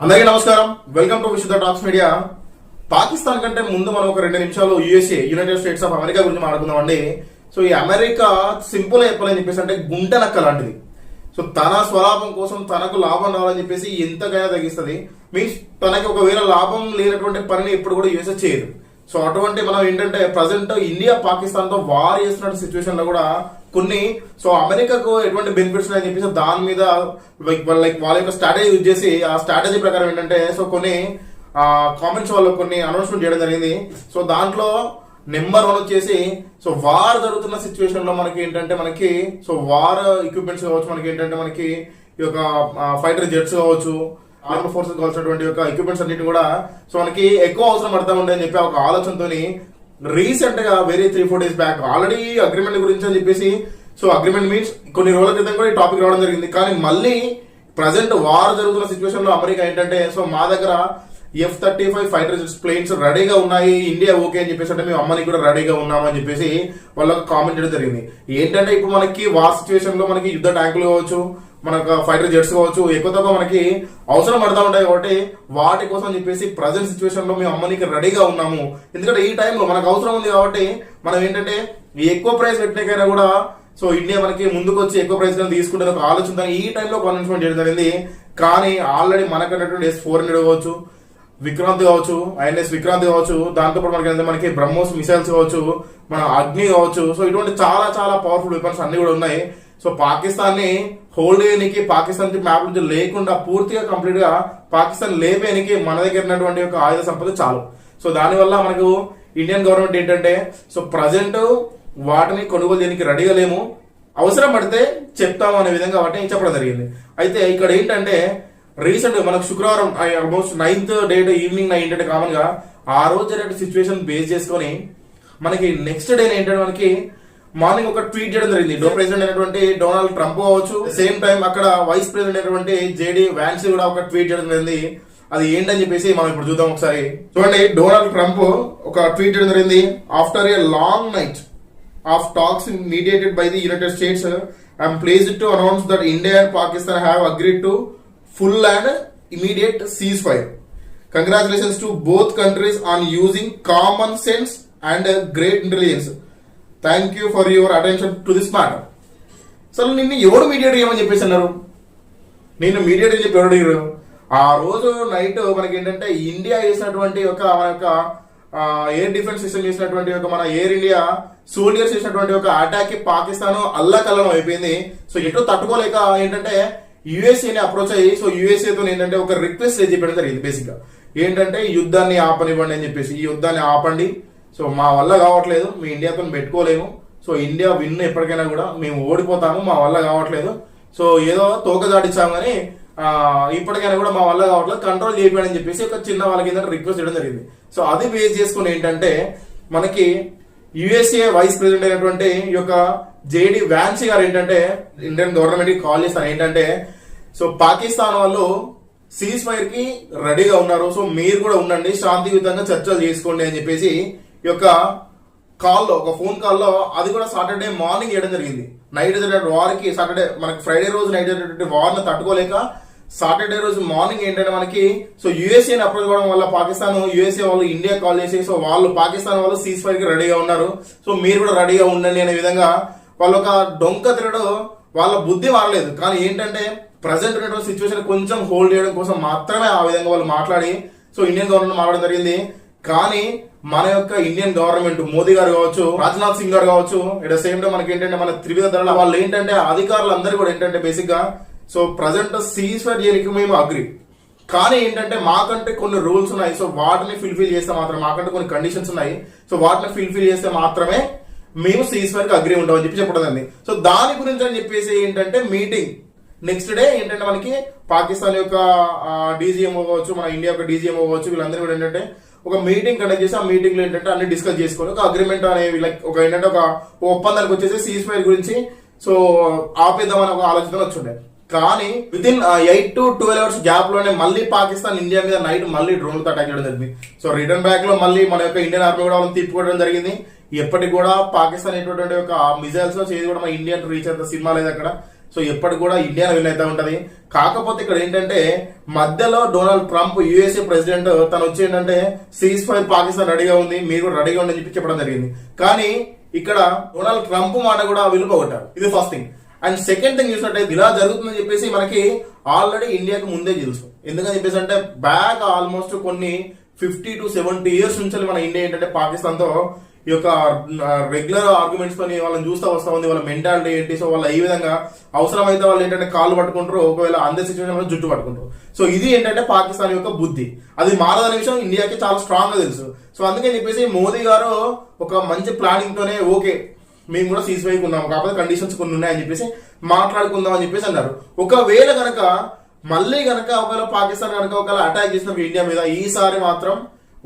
అందరికీ నమస్కారం. Welcome to Visuddha talks media Pakistan కంటే ముందు మనం ఒక రెండు నిమిషాలు USA United States of America గురించి మాట్లాడుకుందామండి. సో ఈ అమెరికా సింపుల్ చెప్పాలని చెప్పేసి అంటే గుంట నక్క లాంటిది. సో తన స్వలాభం కోసం తనకు లాభం రావాలని చెప్పేసి ఎంతకైనా తగ్గిస్తుంది. మీన్స్ తనకి ఒకవేళ లాభం లేనటువంటి పనిని ఎప్పుడు కూడా యుఎస్ఏ చేయదు. సో అటువంటి మనం ఏంటంటే ప్రజెంట్ ఇండియా పాకిస్తాన్తో వార్ చేస్తున్న సిచ్యువేషన్లో కూడా కొన్ని సో అమెరికాకు ఎటువంటి బెనిఫిట్స్ అని చెప్పేసి దాని మీద లైక్ లైక్ వాళ్ళ యొక్క స్ట్రాటజీ యూజ్ చేసి ఆ స్ట్రాటజీ ప్రకారం ఏంటంటే సో కొన్ని కామెంట్స్ వాళ్ళు కొన్ని అనౌన్స్మెంట్ చేయడం జరిగింది. సో దాంట్లో నెంబర్ వన్ వచ్చేసి సో వార్ జరుగుతున్న సిచ్యువేషన్లో మనకి ఏంటంటే మనకి సో వార్ ఎక్విప్మెంట్స్ కావచ్చు మనకి ఏంటంటే మనకి ఈ యొక్క ఫైటర్ జెట్స్ కావచ్చు ఆర్మీ ఫోర్సెస్ కావాల్సినటువంటి యొక్క ఎక్విప్మెంట్స్ అన్నిటి కూడా సో మనకి ఎక్కువ అవసరం పడతా ఉండే అని చెప్పి ఒక ఆలోచనతోని రీసెంట్గా very three four days back already agreement గురించి అని చెప్పేసి సో అగ్రిమెంట్ మీన్స్ కొన్ని రోజుల క్రితం కూడా ఈ టాపిక్ రావడం జరిగింది. కానీ మళ్ళీ ప్రజెంట్ వార్ జరుగుతున్న సిచ్యువేషన్లో అమెరికా ఏంటంటే సో మా దగ్గర F thirty five fighter planes రెడీగా ఉన్నాయి ఇండియా ఓకే అని చెప్పేసి అంటే మేము అమ్మని కూడా రెడీగా ఉన్నామని చెప్పేసి వాళ్ళకి కామెంట్ చేయడం జరిగింది. ఏంటంటే ఇప్పుడు మనకి వార్ సిచ్యువేషన్లో మనకి యుద్ధ ట్యాంకులు కావచ్చు మనకు ఫైటర్ జెట్స్ కావచ్చు ఎక్కువ తక్కువ మనకి అవసరం పడతా ఉంటాయి కాబట్టి వాటి కోసం చెప్పేసి ప్రజెంట్ సిచ్యువేషన్లో మేము అమ్మనికి రెడీగా ఉన్నాము. ఎందుకంటే ఈ టైంలో మనకు అవసరం ఉంది కాబట్టి మనం ఏంటంటే ఎక్కువ ప్రైస్ పెట్టినకైనా కూడా సో ఇండియా మనకి ముందుకు వచ్చి ఎక్కువ ప్రైస్ కానీ తీసుకుంటే ఒక ఆలోచన. ఈ టైంలో అనౌన్స్మెంట్ చేయడం జరిగింది. కానీ ఆల్రెడీ మనకన్నటువంటి ఎస్ ఫోర్ హండ్రెడ్ కావచ్చు విక్రాంత్ కావచ్చు ఐఎన్ఎస్ విక్రాంత్ కావచ్చు దాంతోపాటు మనకి మనకి బ్రహ్మోస్ మిసైల్స్ కావచ్చు మన అగ్ని కావచ్చు. సో ఇటువంటి చాలా చాలా పవర్ఫుల్ వెపన్స్ అన్ని కూడా ఉన్నాయి. సో పాకిస్తాన్ని ని హోల్డ్ చేయడానికి పాకిస్తాన్ మ్యాప్ నుంచి లేకుండా పూర్తిగా కంప్లీట్గా పాకిస్తాన్ లేపేనికి మన దగ్గర ఉన్నటువంటి ఒక ఆయుధ సంపద చాలు. సో దానివల్ల మనకు ఇండియన్ గవర్నమెంట్ ఏంటంటే సో ప్రజెంట్ వాటిని కొనుగోలు చేయడానికి రెడీగా లేము. అవసరం పడితే చెప్తాము అనే విధంగా వాటిని చెప్పడం జరిగింది. అయితే ఇక్కడ ఏంటంటే రీసెంట్ మనకు శుక్రవారం ఆల్మోస్ట్ నైన్త్ డేట్ ఈవినింగ్ ఏంటంటే కామన్గా ఆ రోజు జరిగే సిచ్యువేషన్ బేస్ చేసుకొని మనకి నెక్స్ట్ డే ఏంటంటే మనకి మార్నింగ్ ఒక ట్వీట్ చేయడం జరిగింది. డో ప్రెసిడెంట్ అయినటువంటి డొనాల్డ్ ట్రంప్ కావచ్చు. సేమ్ టైం అక్కడ వైస్ ప్రెసిడెంట్ అయినటువంటి జేడీ వ్యాన్సీ కూడా ఒక ట్వీట్ చేయడం జరిగింది. అది ఏంటని చెప్పేసి మనం ఇప్పుడు చూద్దాం ఒకసారి. చూడండి డొనాల్డ్ ట్రంప్ ఒక ట్వీట్ చేయడం జరిగింది. After a long night of talks mediated by the United States I'm pleased to announce that India and Pakistan have agree to full and immediate ceasefire. Congratulations to both countries on using common sense and great intelligence. Thank you for your attention to this matter matter. అసలు నిన్ను ఎవడు mediate చేయమని చెప్పేసి అన్నారు? నేను mediate అని చెప్పి ఎవరు అడిగారు? ఆ రోజు నైట్ మనకి ఏంటంటే ఇండియా చేసినటువంటి ఒక మన యొక్క ఎయిర్ డిఫెన్స్ సిస్టమ్ చేసినటువంటి ఒక మన ఎయిర్ ఇండియా సోల్జర్స్ చేసినటువంటి ఒక అటాక్కి పాకిస్తాన్ అల్లకల్లం అయిపోయింది. సో ఎటు తట్టుకోలేక ఏంటంటే యుఎస్ఏని అప్రోచ్ అయ్యి సో యుఎస్ఏతో ఏంటంటే ఒక రిక్వెస్ట్ చెప్పడం జరిగింది బేసిక్గా ఏంటంటే యుద్ధాన్ని ఆపనివ్వండి అని చెప్పేసి ఈ యుద్ధాన్ని ఆపండి. సో మా వల్ల కావట్లేదు మీ ఇండియాతో పెట్టుకోలేము. సో ఇండియా విన్ ఎప్పటికైనా కూడా మేము ఓడిపోతాము మా వల్ల కావట్లేదు. సో ఏదో తోక దాటించాము కానీ ఇప్పటికైనా కూడా మా వల్ల కావట్లేదు కంట్రోల్ చేయడం అని చెప్పేసి ఒక చిన్న వాళ్ళకి ఏంటంటే రిక్వెస్ట్ చేయడం జరిగింది. సో అది బేస్ చేసుకుని ఏంటంటే మనకి యుఎస్ఏ వైస్ ప్రెసిడెంట్ అయినటువంటి ఈ యొక్క జేడి వ్యాన్సీ గారు ఏంటంటే ఇండియన్ గవర్నమెంట్కి కాల్ చేస్తాను. ఏంటంటే సో పాకిస్తాన్ వాళ్ళు సీజ్ ఫైర్కి రెడీగా ఉన్నారు. సో మీరు కూడా ఉండండి శాంతియుతంగా చర్చలు చేసుకోండి అని చెప్పేసి యొక్క కాల్లో ఒక ఫోన్ కాల్లో అది కూడా సాటర్డే మార్నింగ్ చేయడం జరిగింది. నైట్ జరిగిన వారికి సాటర్డే మనకి ఫ్రైడే రోజు నైట్ జరిగినటువంటి వార్ని తట్టుకోలేక సాటర్డే రోజు మార్నింగ్ ఏంటంటే మనకి సో యుఎస్ఏ అప్రోచ్ అవ్వడం వల్ల పాకిస్తాన్ యుఎస్ఏ వాళ్ళు ఇండియా కాల్ చేసి సో వాళ్ళు పాకిస్తాన్ వాళ్ళు సీజ్ ఫైర్కి రెడీగా ఉన్నారు. సో మీరు కూడా రెడీగా ఉండండి అనే విధంగా వాళ్ళు ఒక డొంక తిరగడం వాళ్ళ బుద్ధి మారలేదు. కానీ ఏంటంటే ప్రజెంట్ ఉన్నటువంటి సిచ్యువేషన్ కొంచెం హోల్డ్ చేయడం కోసం మాత్రమే ఆ విధంగా వాళ్ళు మాట్లాడి సో ఇండియన్ గవర్నమెంట్ మాట్లాడడం జరిగింది. కానీ మన యొక్క ఇండియన్ గవర్నమెంట్ మోదీ గారు కావచ్చు రాజ్నాథ్ సింగ్ గారు కావచ్చు ఇట్ సేమ్ టైం మనకి ఏంటంటే మన త్రివిధ ధరల వాళ్ళు ఏంటంటే అధికారులు అందరూ కూడా ఏంటంటే బేసిక్గా సో ప్రజెంట్ సీజ్ ఫైర్ చేయడానికి మేము అగ్రి కానీ ఏంటంటే మాకంటే కొన్ని రూల్స్ ఉన్నాయి సో వాటిని ఫిల్ఫిల్ చేస్తే మాత్రం మాకంటే కొన్ని కండిషన్స్ ఉన్నాయి సో వాటిని ఫిల్ఫిల్ చేస్తే మాత్రమే మేము సీజ్ ఫైర్కి అగ్రి ఉంటామని చెప్పి చెప్పడం సో దాని గురించి అని చెప్పేసి ఏంటంటే మీటింగ్ నెక్స్ట్ డే ఏంటంటే మనకి పాకిస్తాన్ యొక్క డీజీఎం అవ్వచ్చు మన ఇండియా యొక్క డీజీఎం అవ్వచ్చు వీళ్ళందరూ కూడా ఏంటంటే ఒక మీటింగ్ కండక్ట్ చేసి ఆ మీటింగ్లో ఏంటంటే అన్ని డిస్కస్ చేసుకొని ఒక అగ్రిమెంట్ అనేవి లైక్ ఒక ఏంటంటే ఒక ఒప్పందానికి వచ్చేసి సీజ్ ఫైర్ గురించి సో ఆపేద్దామని ఒక ఆలోచన వచ్చిండే. కానీ within eight to twelve hours గ్యాప్లోనే మళ్ళీ పాకిస్తాన్ ఇండియా మీద నైట్ మళ్ళీ డ్రోన్లతో అటాక్ చేయడం జరిగింది. సో రిటర్న్ బ్యాక్లో మళ్ళీ మన యొక్క ఇండియన్ ఆర్మీ కూడా వాళ్ళని తిప్పుకోవడం జరిగింది. ఎప్పటికి కూడా పాకిస్తాన్ ఎటువంటి ఒక మిజైల్స్ చేసి కూడా మన ఇండియన్ రీచ్ అంత సినిమా లేదు అక్కడ. సో ఎప్పటికి కూడా ఇండియా విన్ అవుతూ ఉంటుంది. కాకపోతే ఇక్కడ ఏంటంటే మధ్యలో డొనాల్డ్ ట్రంప్ యుఎస్ఏ ప్రెసిడెంట్ తను వచ్చి ఏంటంటే సీజ్ ఫైర్ పాకిస్తాన్ రెడీగా ఉంది మీరు కూడా రెడీగా ఉందని చెప్పి చెప్పడం జరిగింది. కానీ ఇక్కడ డొనాల్డ్ ట్రంప్ మాట కూడా విలుపగొట్టారు ఇది first thing and second thing చూసినట్టయితే ఇలా జరుగుతుందని చెప్పేసి మనకి ఆల్రెడీ ఇండియాకి ముందే తెలుసు. ఎందుకని చెప్పేసి అంటే బ్యాక్ ఆల్మోస్ట్ కొన్ని ఫిఫ్టీ టు సెవెంటీ ఇయర్స్ నుంచి మన ఇండియా ఏంటంటే పాకిస్తాన్తో ఈ యొక్క రెగ్యులర్ ఆర్గ్యుమెంట్స్ తోని వాళ్ళని చూస్తా వస్తా ఉంది. వాళ్ళ మెంటాలిటీ ఏంటి? సో వాళ్ళ ఈ విధంగా అవసరమైతే వాళ్ళు ఏంటంటే కాళ్ళు పట్టుకుంటారు ఒకవేళ అందే సిచ్యువేషన్ జుట్టు పట్టుకుంటారు. సో ఇది ఏంటంటే పాకిస్తాన్ యొక్క బుద్ధి. అది మారదనే విషయం ఇండియాకి చాలా స్ట్రాంగ్గా తెలుసు. సో అందుకని చెప్పేసి మోదీ గారు ఒక మంచి ప్లానింగ్ తోనే ఓకే మేము కూడా సీజ్ వైపు ఉన్నాము. కాకపోతే కండిషన్స్ కొన్ని ఉన్నాయని చెప్పేసి మాట్లాడుకుందాం అని చెప్పేసి అన్నారు. ఒకవేళ కనుక మళ్ళీ కనుక ఒకవేళ పాకిస్తాన్ కనుక ఒకవేళ అటాక్ చేసిన ఇండియా మీద ఈసారి మాత్రం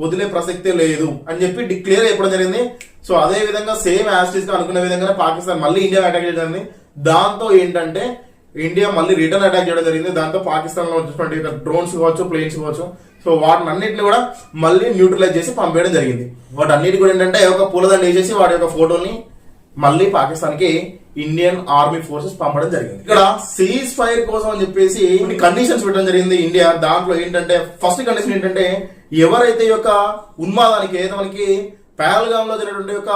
వదిలే ప్రసక్తే లేదు అని చెప్పి డిక్లేర్ అయిపోవడం జరిగింది. సో అదే విధంగా సేమ్ యాస్టిస్గా అనుకున్న విధంగానే పాకిస్తాన్ మళ్ళీ ఇండియా అటాక్ చేయడం జరిగింది. దాంతో ఏంటంటే ఇండియా మళ్ళీ రిటర్న్ అటాక్ చేయడం జరిగింది. దాంతో పాకిస్తాన్లో వచ్చినటువంటి డ్రోన్స్ కావచ్చు ప్లేన్స్ కావచ్చు. సో వాటిని అన్నింటిని కూడా మళ్ళీ న్యూట్రలైజ్ చేసి పంపేయడం జరిగింది. వాటి అన్నిటి కూడా ఏంటంటే ఒక పూలదండ వేసేసి వాటి యొక్క ఫోటోని మళ్ళీ పాకిస్తాన్కి ఇండియన్ ఆర్మీ ఫోర్సెస్ పంపడం జరిగింది. ఇక్కడ సీజ్ ఫైర్ కోసం అని చెప్పేసి కొన్ని కండిషన్స్ పెట్టడం జరిగింది ఇండియా దాంట్లో ఏంటంటే ఫస్ట్ కండిషన్ ఏంటంటే ఎవరైతే యొక్క ఉన్మాదానికి ఏదో మనకి పహల్గామ్లో జరిగినటువంటి యొక్క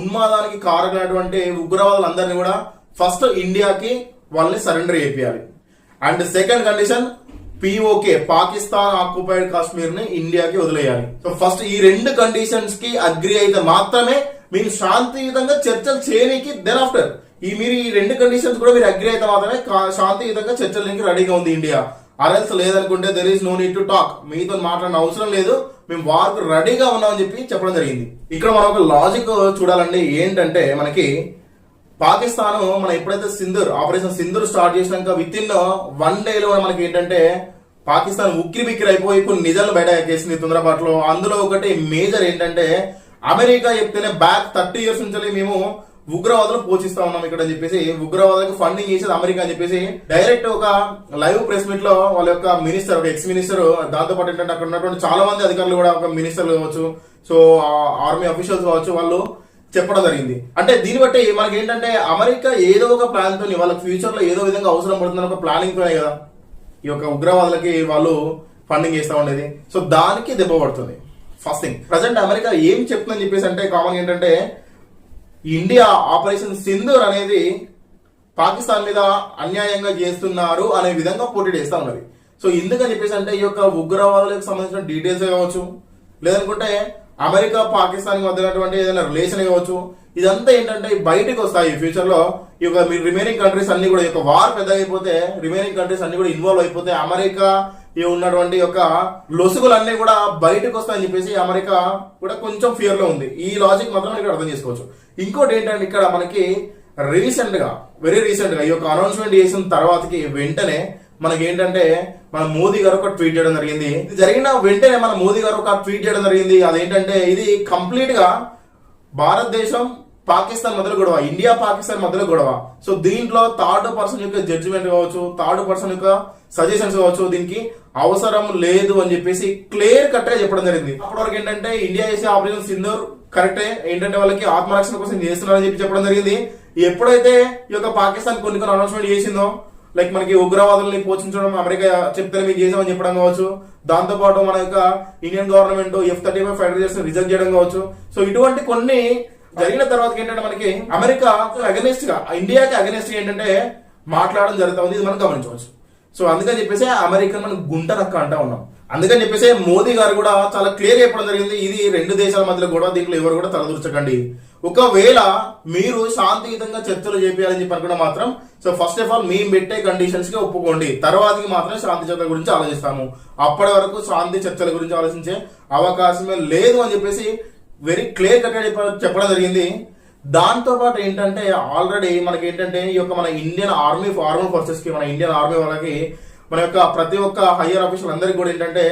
ఉన్మాదానికి కారకులైనటువంటి ఉగ్రవాదులందరినీ కూడా ఫస్ట్ ఇండియాకి వాళ్ళని సరెండర్ చేయాలి and second condition POK Pakistan occupied కాశ్మీర్ని ఇండియాకి వదిలేయాలి. సో ఫస్ట్ ఈ రెండు కండిషన్స్కి అగ్రి అయితే మాత్రమే మీరు శాంతియుతంగా చర్చలు చేయనీకి దెన్ ఆఫ్టర్ ఈ మీరు ఈ రెండు కండిషన్స్ కూడా మీరు అగ్రి అయితే మాత్రమే కా- శాంతియుతంగా చర్చలకి రెడీగా ఉంది ఇండియా అరెల్స్ లేదనుకుంటే there is no need to talk మీతో మాట్లాడిన అవసరం లేదు. మేము వార్కు రెడీగా ఉన్నామని చెప్పి చెప్పడం జరిగింది. ఇక్కడ మనం ఒక లాజిక్ చూడాలండి. ఏంటంటే మనకి పాకిస్తాన్ మనం ఎప్పుడైతే సింధూర్ ఆపరేషన్ సింధూర్ స్టార్ట్ చేసినాక విత్ ఇన్ వన్ డేలో మనకి ఏంటంటే పాకిస్తాన్ ఉక్కిరి బిక్కిరి అయిపోయి కొన్ని నిజాలు బయట చేసింది తొందరపాటులో. అందులో ఒకటి మేజర్ ఏంటంటే అమెరికా చెప్తేనే బ్యాక్ థర్టీ ఇయర్స్ నుంచి మేము ఉగ్రవాదులు పోషిస్తా ఉన్నాం ఇక్కడ అని చెప్పేసి ఉగ్రవాదులకు ఫండింగ్ చేసేది అమెరికా అని చెప్పేసి డైరెక్ట్ ఒక లైవ్ ప్రెస్ మీట్లో వాళ్ళ యొక్క మినిస్టర్ ఒక ఎక్స్ మినిస్టర్ దాంతో పాటు ఏంటంటే అక్కడ ఉన్నటువంటి చాలా మంది అధికారులు కూడా ఒక మినిస్టర్లు కావచ్చు సో ఆర్మీ అఫీషియల్స్ కావచ్చు వాళ్ళు చెప్పడం జరిగింది. అంటే దీన్ని బట్టి మనకి ఏంటంటే అమెరికా ఏదో ఒక ప్లాన్ తోని వాళ్ళ ఫ్యూచర్లో ఏదో విధంగా అవసరం పడుతుందని ఒక ప్లానింగ్ తోనే కదా ఈ యొక్క ఉగ్రవాదులకి వాళ్ళు ఫండింగ్ చేస్తా ఉండేది. సో దానికి దెబ్బ పడుతుంది. ఫస్ట్ థింగ్ ప్రజెంట్ అమెరికా ఏం చెప్తుందని చెప్పేసి అంటే కామన్ ఏంటంటే ఇండియా ఆపరేషన్ సింధూర్ అనేది పాకిస్తాన్ మీద అన్యాయంగా చేస్తున్నారు అనే విధంగా పోటీ చేస్తా ఉన్నది. సో ఎందుకని చెప్పేసి అంటే ఈ యొక్క ఉగ్రవాదులకు సంబంధించిన డీటెయిల్స్ కావచ్చు లేదనుకుంటే అమెరికా పాకిస్తాన్ మధ్యనటువంటి ఏదైనా రిలేషన్ కావచ్చు ఇదంతా ఏంటంటే బయటకు వస్తాయి ఫ్యూచర్లో. ఈ యొక్క రిమైనింగ్ కంట్రీస్ అన్ని కూడా ఈ యొక్క వార్ పెద్ద అయిపోతే రిమైనింగ్ కంట్రీస్ అన్ని కూడా ఇన్వాల్వ్ అయిపోతే అమెరికా ఈ ఉన్నటువంటి యొక్క లొసుగులన్నీ కూడా బయటకు వస్తాయని చెప్పేసి అమెరికా కూడా కొంచెం ఫియర్లో ఉంది. ఈ లాజిక్ మాత్రం ఇక్కడ అర్థం చేసుకోవచ్చు. ఇంకోటి ఏంటంటే ఇక్కడ మనకి రీసెంట్గా వెరీ రీసెంట్గా ఈ యొక్క అనౌన్స్మెంట్ చేసిన తర్వాతకి వెంటనే మనకి ఏంటంటే మన మోదీ గారు ఒక ట్వీట్ చేయడం జరిగింది. ఇది జరిగిన వెంటనే మన మోదీ గారు ఒక ట్వీట్ చేయడం జరిగింది. అదేంటంటే ఇది కంప్లీట్గా భారతదేశం పాకిస్తాన్ మధ్యలో గొడవ ఇండియా పాకిస్తాన్ మధ్యలో గొడవ. సో దీంట్లో థర్డ్ పర్సన్ యొక్క జడ్జిమెంట్ కావచ్చు థర్డ్ పర్సన్ యొక్క సజెషన్స్ కావచ్చు దీనికి అవసరం లేదు అని చెప్పేసి క్లియర్ కట్గా చెప్పడం జరిగింది. అప్పటి వరకు ఏంటంటే ఇండియా చేసే ఆపరేషన్ సింధూర్ కరెక్టే ఏంటంటే వాళ్ళకి ఆత్మరక్షణ కోసం చేస్తున్నారని చెప్పి చెప్పడం జరిగింది. ఎప్పుడైతే ఈ యొక్క పాకిస్తాన్ కొన్ని కొన్ని అనౌన్స్మెంట్ చేసిందో లైక్ మనకి ఉగ్రవాదుల్ని పోషించడం అమెరికా చెప్తే మేము చేసామని చెప్పడం కావచ్చు. దాంతో పాటు మన యొక్క Indian government F thirty five fighter reserve reject చేయడం కావచ్చు. సో ఇటువంటి కొన్ని జరిగిన తర్వాత ఏంటంటే మనకి అమెరికా అగనెస్ట్గా ఇండియాకి అగనెస్ట్ ఏంటంటే మాట్లాడడం జరుగుతుంది ఇది మనం గమనించవచ్చు. సో అందుకని చెప్పేసి అమెరికా మనం గుంట నక్క అంటా ఉన్నాం. అందుకని చెప్పేసి మోదీ గారు కూడా చాలా క్లియర్ చెప్పడం జరిగింది. ఇది రెండు దేశాల మధ్యలో కూడా దీంట్లో ఎవరు కూడా తలదూర్చకండి. ఒకవేళ మీరు శాంతియుతంగా చర్చలు చేయాలని చెప్పి అనుకున్న మాత్రం సో ఫస్ట్ ఆఫ్ ఆల్ మేము పెట్టే కండిషన్స్కి ఒప్పుకోండి. తర్వాతకి మాత్రం శాంతి చర్చల గురించి ఆలోచిస్తాము. అప్పటి వరకు శాంతి చర్చల గురించి ఆలోచించే అవకాశమే లేదు అని చెప్పేసి వెరీ క్లియర్ కట్ చెప్పడం జరిగింది. దాంతోపాటు ఏంటంటే ఆల్రెడీ మనకి ఏంటంటే ఈ యొక్క మన ఇండియన్ ఆర్మీ ఫార్మల్ ఫోర్సెస్కి మన ఇండియన్ ఆర్మీ వాళ్ళకి మన యొక్క ప్రతి ఒక్క హయ్యర్ ఆఫీసర్ అందరికి కూడా ఏంటంటే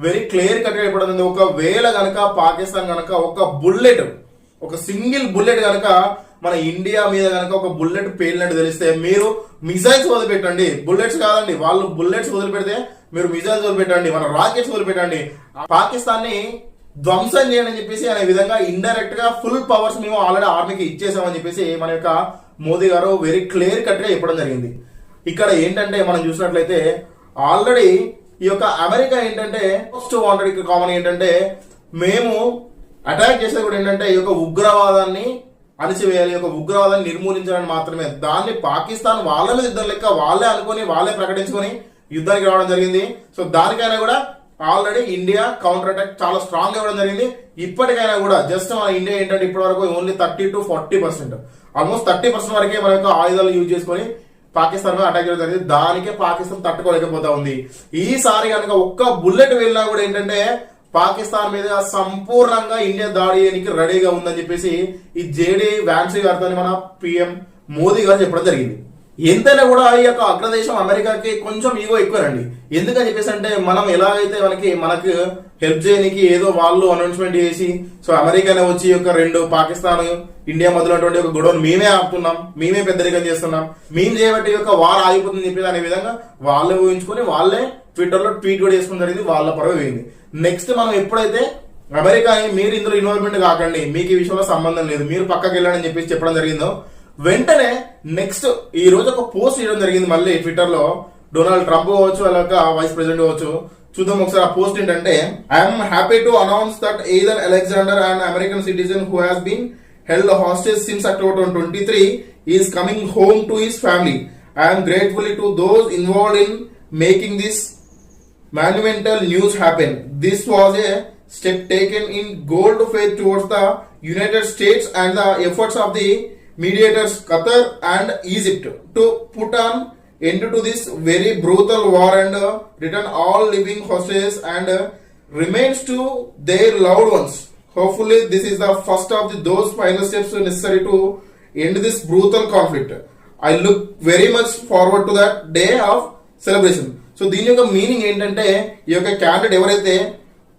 వెరీ క్లియర్ కట్ చెప్పడం ఒకవేళ కనుక పాకిస్తాన్ కనుక ఒక బుల్లెట్ ఒక సింగిల్ బుల్లెట్ కనుక మన ఇండియా మీద కనుక ఒక బుల్లెట్ పేలినట్టు తెలిస్తే మీరు మిసైల్స్ వదిలిపెట్టండి. బుల్లెట్స్ కాదండి వాళ్ళు బుల్లెట్స్ వదిలిపెడితే మీరు మిసైల్స్ వదిలిపెట్టండి మన రాకెట్స్ వదిలిపెట్టండి. పాకిస్తాన్ని ధ్వంసం చేయండి అని చెప్పేసి అనే విధంగా ఇండైరెక్ట్గా ఫుల్ పవర్స్ మేము ఆల్రెడీ ఆర్మీకి ఇచ్చేసామని చెప్పేసి మన యొక్క మోదీ గారు వెరీ క్లియర్ కట్గా చెప్పడం జరిగింది. ఇక్కడ ఏంటంటే మనం చూసినట్లయితే ఆల్రెడీ ఈ యొక్క అమెరికా ఏంటంటే ఫస్ట్ వాంటెడ్ కామన్ ఏంటంటే మేము అటాక్ చేసేది కూడా ఏంటంటే ఈ యొక్క ఉగ్రవాదాన్ని అణిచివేయాలి ఈ యొక్క ఉగ్రవాదాన్ని నిర్మూలించాలని మాత్రమే. దాన్ని పాకిస్తాన్ వాళ్ళ మీద యుద్ధం లెక్క వాళ్ళే అనుకొని వాళ్ళే ప్రకటించుకొని యుద్ధానికి రావడం జరిగింది. సో దానికైనా కూడా ఆల్రెడీ ఇండియా కౌంటర్ అటాక్ చాలా స్ట్రాంగ్ ఇవ్వడం జరిగింది. ఇప్పటికైనా కూడా జస్ట్ మన ఇండియా ఏంటంటే ఇప్పటి వరకు only thirty to forty percent almost thirty percent వరకే మన యొక్క ఆయుధాలు యూజ్ చేసుకొని పాకిస్తాన్ మీద అటాక్ చేయడం జరిగింది. దానికే పాకిస్తాన్ తట్టుకోలేకపోతా ఉంది. ఈసారి కనుక ఒక్క బుల్లెట్ వెళ్ళినా కూడా ఏంటంటే పాకిస్తాన్ మీద సంపూర్ణంగా ఇండియా దాడి చేయడానికి రెడీగా ఉందని చెప్పేసి ఈ జేడీ వ్యాన్సీ గారితో మన పిఎం మోదీ గారు చెప్పడం జరిగింది. ఎంతైనా కూడా ఈ యొక్క అగ్రదేశం అమెరికాకి కొంచెం ఈగో ఎక్కువనండి. ఎందుకని చెప్పేసి అంటే మనం ఎలా అయితే మనకి మనకు హెల్ప్ చేయడానికి ఏదో వాళ్ళు అనౌన్స్మెంట్ చేసి సో అమెరికానే వచ్చి ఒక యొక్క రెండు పాకిస్తాన్ ఇండియా మొదలైనటువంటి ఒక గొడవను మేమే ఆపుతున్నాం మేమే పెద్దరికం చేస్తున్నాం మేము చేయబట్టి యొక్క వార్ ఆగిపోతుంది చెప్పేది అనే విధంగా వాళ్ళే ఊహించుకొని వాళ్ళే ట్విట్టర్లో ట్వీట్ కూడా చేసుకుని జరిగింది వాళ్ళ పరవ పోయింది. నెక్స్ట్ మనం ఎప్పుడైతే అమెరికా మీరు ఇందులో ఇన్వాల్వ్మెంట్ కాకండి మీకు ఈ విషయంలో సంబంధం లేదు మీరు పక్కకి వెళ్ళండి చెప్పేసి చెప్పడం జరిగిందో వెంటనే నెక్స్ట్ ఈ రోజు ఒక పోస్ట్ చేయడం జరిగింది మళ్ళీ ట్విట్టర్లో డొనాల్డ్ ట్రంప్ కావచ్చు అలాగ వైస్ ప్రెసిడెంట్ కావచ్చు. చూద్దాం ఒకసారి ఆ పోస్ట్ ఏంటంటే I'm happy to announce that Edan Alexander and American citizen who has been held hostage since October twenty three is coming home to his family. I'm grateful to those involve in making this monumental news happen. This was a step taken in good faith towards the United States and the efforts of the mediators Qatar and Egypt to put an end to this very brutal war and uh, return all living hostages and uh, remains to their loved ones. Hopefully, this is the first of the, those final steps necessary to end this brutal conflict. I look very much forward to that day of celebration. So దీని యొక్క meaning ఏంటంటే ఈ యొక్క candidate ఎవరైతే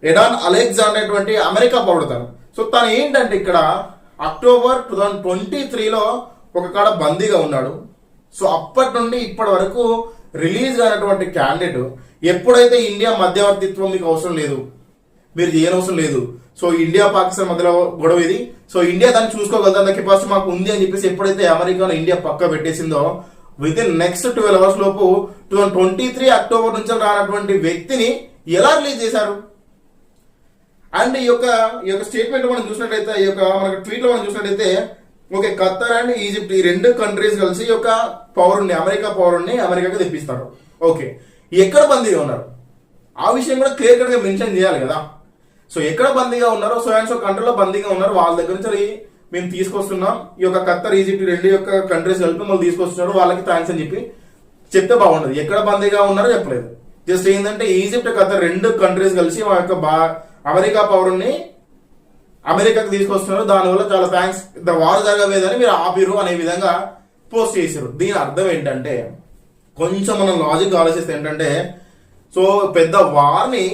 Edan Alexander అనేటువంటి America పౌరుతారు so తను ఏంటంటే ఇక్కడ అక్టోబర్ టూ థౌజండ్ ట్వంటీ త్రీలో ఒక కాడ బందీగా ఉన్నాడు. సో అప్పటి నుండి ఇప్పటి వరకు రిలీజ్ అయినటువంటి క్యాండిడేట్ ఎప్పుడైతే ఇండియా మధ్యవర్తిత్వం మీకు అవసరం లేదు మీరు చేయనవసరం లేదు. సో ఇండియా పాకిస్తాన్ మధ్యలో గొడవ ఇది. సో ఇండియా దాన్ని చూసుకోగలుగుతా కెపాసిటీ మాకు ఉంది అని చెప్పేసి ఎప్పుడైతే అమెరికాను ఇండియా పక్క పెట్టేసిందో within next twelve hours లోపు టూ ట్వంటీ త్రీ అక్టోబర్ నుంచి రానటువంటి వ్యక్తిని ఎలా రిలీజ్ చేశారు? అండ్ ఈ యొక్క ఈ యొక్క స్టేట్మెంట్ మనం చూసినట్లయితే ఈ యొక్క మనకు ట్వీట్లో మనం చూసినట్లయితే ఓకే ఖత్తర్ అండ్ ఈజిప్ట్ ఈ రెండు కంట్రీస్ కలిసి ఈ యొక్క పౌరుణ్ణి అమెరికా పౌరుణ్ణి అమెరికాకి తెప్పిస్తారు. ఓకే ఎక్కడ బందీగా ఉన్నారు? ఆ విషయం కూడా క్లియర్ కట్గా మెన్షన్ చేయాలి కదా. సో ఎక్కడ బందీగా ఉన్నారో సో అండ్ సో కంట్రీలో బందీగా ఉన్నారు వాళ్ళ దగ్గర నుంచి మేము తీసుకొస్తున్నాం. ఈ యొక్క ఖత్తర్ ఈజిప్ట్ రెండు యొక్క కంట్రీస్ కలిపి మళ్ళీ తీసుకొస్తున్నారు వాళ్ళకి థ్యాంక్స్ అని చెప్పి చెప్తే బాగుండదు. ఎక్కడ బందీగా ఉన్నారో చెప్పలేదు. జస్ట్ ఏంటంటే ఈజిప్ట్ ఖత్తర్ రెండు కంట్రీస్ కలిసి మా యొక్క బా అమెరికా పౌరుణ్ణి అమెరికాకి తీసుకొస్తున్నారు. దానివల్ల చాలా థ్యాంక్స్ ద వార్ జరగలేదని మీరు ఆపిరు అనే విధంగా పోస్ట్ చేశారు దీని అర్థం ఏంటంటే కొంచెం మనం లాజిక్ ఆలోచిస్తే ఏంటంటే సో పెద్ద వార్ని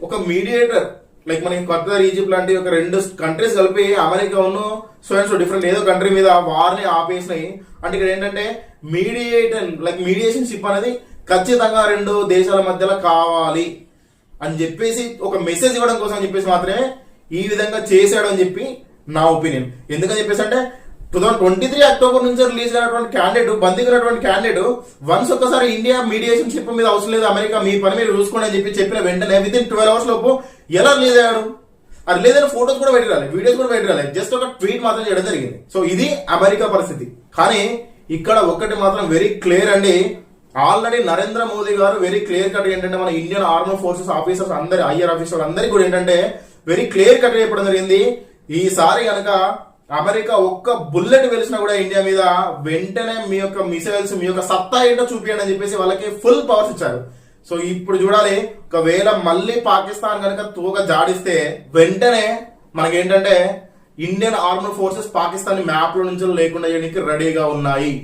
ఒక మీడియేటర్ లైక్ మనకి ఖత్తర్ ఈజిప్ట్ లాంటి ఒక రెండు కంట్రీస్ కలిపి అమెరికాను సో సో డిఫరెంట్ ఏదో కంట్రీ మీద వార్ని ఆపేసినాయి. అంటే ఇక్కడ ఏంటంటే మీడియేటర్ లైక్ మీడియేషన్ షిప్ అనేది ఖచ్చితంగా రెండు దేశాల మధ్యలో కావాలి. అని చెప్పేసి ఒక మెసేజ్ ఇవ్వడం కోసం అని చెప్పేసి మాత్రమే ఈ విధంగా చేశాడు అని చెప్పి నా ఒపీనియన్ ఎందుకని చెప్పేసి అంటే two thousand twenty three October నుంచి రిలీజ్ అయినటువంటి క్యాండిడేట్ బందీగినటువంటి క్యాండిడేట్ వన్స్ ఒకసారి ఇండియా మీడియేషన్ షిప్ మీద అవసరం లేదు అమెరికా మీ పని మీరు చూసుకోండి అని చెప్పి చెప్పిన వెంటనే విత్ ఇన్ ట్వెల్వ్ అవర్స్ లోపు ఎలా రిలీజ్ అయ్యాడు? ఆ రిలీజ్ అయిన ఫోటోస్ కూడా పెట్టరాలి వీడియోస్ కూడా పెట్టరాలి జస్ట్ ఒక ట్వీట్ మాత్రం చేయడం జరిగింది. సో ఇది అమెరికా పరిస్థితి. కానీ ఇక్కడ ఒకటి మాత్రం వెరీ క్లియర్ అండి. ఆల్రెడీ నరేంద్ర మోదీ గారు వెరీ క్లియర్ కట్ ఏంటంటే మన ఇండియన్ ఆర్మీ ఫోర్సెస్ ఆఫీసర్స్ అందరి ఐఆర్ ఆఫీసర్ అందరికి కూడా ఏంటంటే వెరీ క్లియర్ కట్ చెప్పడం జరిగింది. ఈసారి కనుక అమెరికా ఒక్క బుల్లెట్ వెలిసినా కూడా ఇండియా మీద వెంటనే మీ యొక్క మిసైల్స్ మీ యొక్క సత్తా ఏంటో చూపించండి అని చెప్పేసి వాళ్ళకి ఫుల్ పవర్స్ ఇచ్చారు. సో ఇప్పుడు చూడాలి ఒకవేళ మళ్ళీ పాకిస్తాన్ కనుక తూక జాడిస్తే వెంటనే మనకేంటంటే ఇండియన్ ఆర్మీ ఫోర్సెస్ పాకిస్తాన్ మ్యాప్ల నుంచి లేకుండా చేయడానికి రెడీగా ఉన్నాయి.